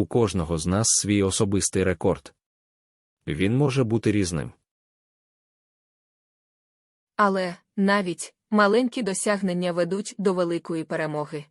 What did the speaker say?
У кожного з нас свій особистий рекорд. Він може бути різним. Але навіть маленькі досягнення ведуть до великої перемоги.